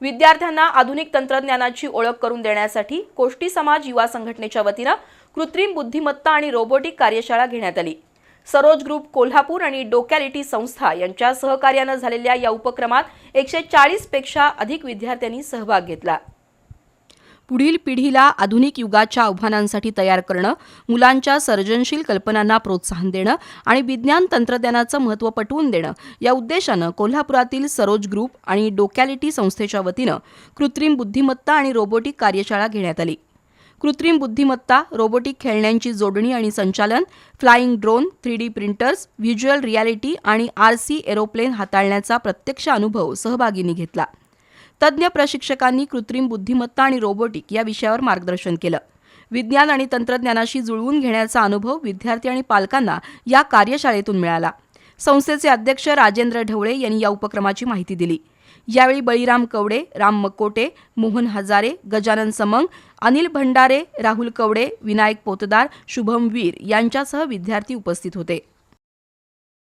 विद्यार्थ्यांना आधुनिक तंत्रज्ञानाची ओळख करून देण्यासाठी कोष्टी समाज युवा संघटनेच्या वतीनं कृत्रिम बुद्धिमत्ता आणि रोबोटिक कार्यशाळा घेण्यात आली. सरोज ग्रुप कोल्हापूर आणि डोकॅलिटी संस्था यांच्या सहकार्यानं झालेल्या या उपक्रमात एकशे चाळीसपेक्षा अधिक विद्यार्थ्यांनी सहभाग घेतला. पुढील पिढीला आधुनिक युगाच्या आव्हानांसाठी तयार करणं मुलांच्या सर्जनशील कल्पनांना प्रोत्साहन देणं आणि विज्ञान तंत्रज्ञानाचं महत्त्व पटवून देणं या उद्देशानं कोल्हापुरातील सरोज ग्रुप आणि डोकॅलिटी संस्थेच्या वतीनं कृत्रिम बुद्धिमत्ता आणि रोबोटिक कार्यशाळा घेण्यात आली. कृत्रिम बुद्धिमत्ता रोबोटिक खेळण्यांची जोडणी आणि संचालन flying drone three D printers visual reality आणि आर सी एरोप्लेन हाताळण्याचा प्रत्यक्ष अनुभव सहभागींनी घेतला. तज्ज्ञ प्रशिक्षकांनी कृत्रिम बुद्धिमत्ता आणि रोबोटिक या विषयावर मार्गदर्शन केलं. विज्ञान आणि तंत्रज्ञानाशी जुळवून घेण्याचा अनुभव विद्यार्थी आणि पालकांना या कार्यशाळेतून मिळाला. संस्थेचे अध्यक्ष राजेंद्र ढवळे यांनी या उपक्रमाची माहिती दिली. यावेळी बळीराम कवडे राम मकोटे मोहन हजारे गजानन समंग अनिल भंडारे राहुल कवडे विनायक पोतदार शुभम वीर यांच्यासह विद्यार्थी उपस्थित होते.